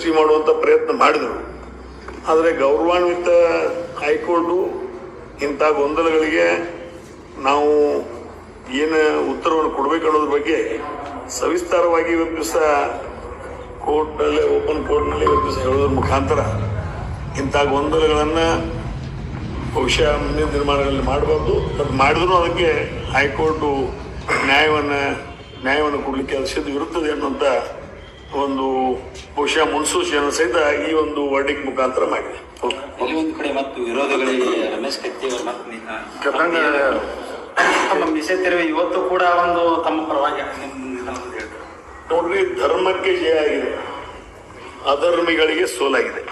ಸೃಷ್ಟಿ ಮಾಡುವಂಥ ಪ್ರಯತ್ನ ಮಾಡಿದರು. ಆದರೆ ಗೌರವಾನ್ವಿತ ಹೈಕೋರ್ಟು ಇಂಥ ಗೊಂದಲಗಳಿಗೆ ನಾವು ಏನು ಉತ್ತರವನ್ನು ಕೊಡಬೇಕು ಅನ್ನೋದ್ರ ಬಗ್ಗೆ ಸವಿಸ್ತಾರವಾಗಿ ಇವತ್ತು ದಿವಸ ಕೋರ್ಟ್ನಲ್ಲಿ, ಓಪನ್ ಕೋರ್ಟ್ನಲ್ಲಿ ಇವತ್ತು ದಿವಸ ಹೇಳೋದ್ರ ಮುಖಾಂತರ ಇಂಥ ಗೊಂದಲಗಳನ್ನು ಬಹುಶಃ ಮುಂದಿನ ನಿರ್ಮಾಣಗಳಲ್ಲಿ ಮಾಡಬಾರ್ದು. ಅದು ಮಾಡಿದ್ರು ಅದಕ್ಕೆ ಹೈಕೋರ್ಟು ನ್ಯಾಯವನ್ನು ನ್ಯಾಯವನ್ನು ಕೊಡಲಿಕ್ಕೆ ಅದು ಸಿದ್ಧವಿರುತ್ತದೆ ಅನ್ನುವಂಥ ಒಂದು ಬಹುಶಃ ಮುನ್ಸೂಚನೆ ಸಹಿತ ಈ ಒಂದು ವರ್ಡಿಂಗ್ ಮುಖಾಂತರ ಮಾಡಿದೆ. ಒಂದು ಕಡೆ ಮತ್ತು ವಿರೋಧಗಳಿಗೆ ರಮೇಶ್ ಕತ್ತಿ ಅವರು ಮತ್ತೆ ನಿ- ಆ, ಕರ್ನಾಟಕ ತಮ್ಮ ಮೀಸೆತ್ತಿರುವ ಇವತ್ತು ಕೂಡ ಒಂದು ತಮ್ಮ ಪರವಾಗಿ ನೋಡ್ರಿ ಧರ್ಮಕ್ಕೆ ಜಯ ಆಗಿದೆ. ಅಧರ್ಮಿಗಳಿಗೆ ಸೋಲಾಗಿದೆ.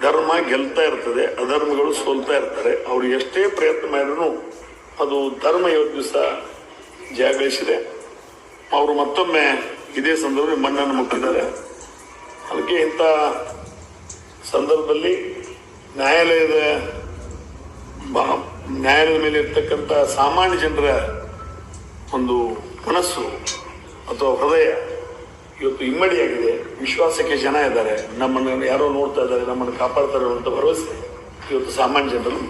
ಧರ್ಮ ಗೆಲ್ತಾ ಇರ್ತದೆ ಅಧರ್ಮಿಗಳು ಸೋಲ್ತಾ ಇರ್ತಾರೆ. ಅವರು ಎಷ್ಟೇ ಪ್ರಯತ್ನ ಮಾಡಿದ್ರು ಅದು ಧರ್ಮ ಇವತ್ತು ದಿವಸ ಜಯ ಗಳಿಸಿದೆ ಅವರು ಮತ್ತೊಮ್ಮೆ ಇದೇ ಸಂದರ್ಭದಲ್ಲಿ ಮಣ್ಣನ್ನು ಮುಟ್ಟಿದ್ದಾರೆ. ಅದಕ್ಕೆ ಇಂಥ ಸಂದರ್ಭದಲ್ಲಿ ನ್ಯಾಯಾಲಯದ ಬಾ- ನ್ಯಾಯಾಲಯದ ಮೇಲೆ ಇರ್ತಕ್ಕಂಥ ಸಾಮಾನ್ಯ ಜನರ ಒಂದು ಮನಸ್ಸು ಅಥವಾ ಹೃದಯ ಇವತ್ತು ಇಮ್ಮಡಿಯಾಗಿದೆ. ವಿಶ್ವಾಸಕ್ಕೆ ಜನ ಇದ್ದಾರೆ. ನಮ್ಮನ್ನು ಯಾರೋ ನೋಡ್ತಾ ಇದ್ದಾರೆ ನಮ್ಮನ್ನು ಕಾಪಾಡ್ತಾರೆ ಅಂತ ಭರವಸೆ ಇವತ್ತು ಸಾಮಾನ್ಯ ಜನರು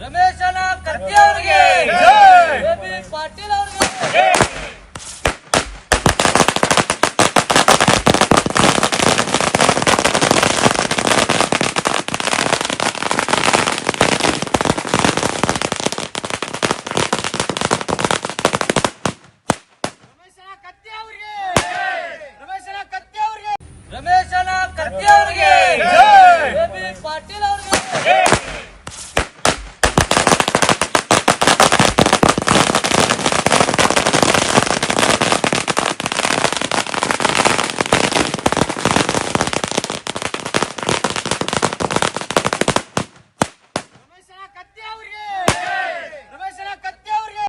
ರಮೇಶನ ಕತ್ತಿ ಅವರಿಗೆ ಪಾಟೀಲ್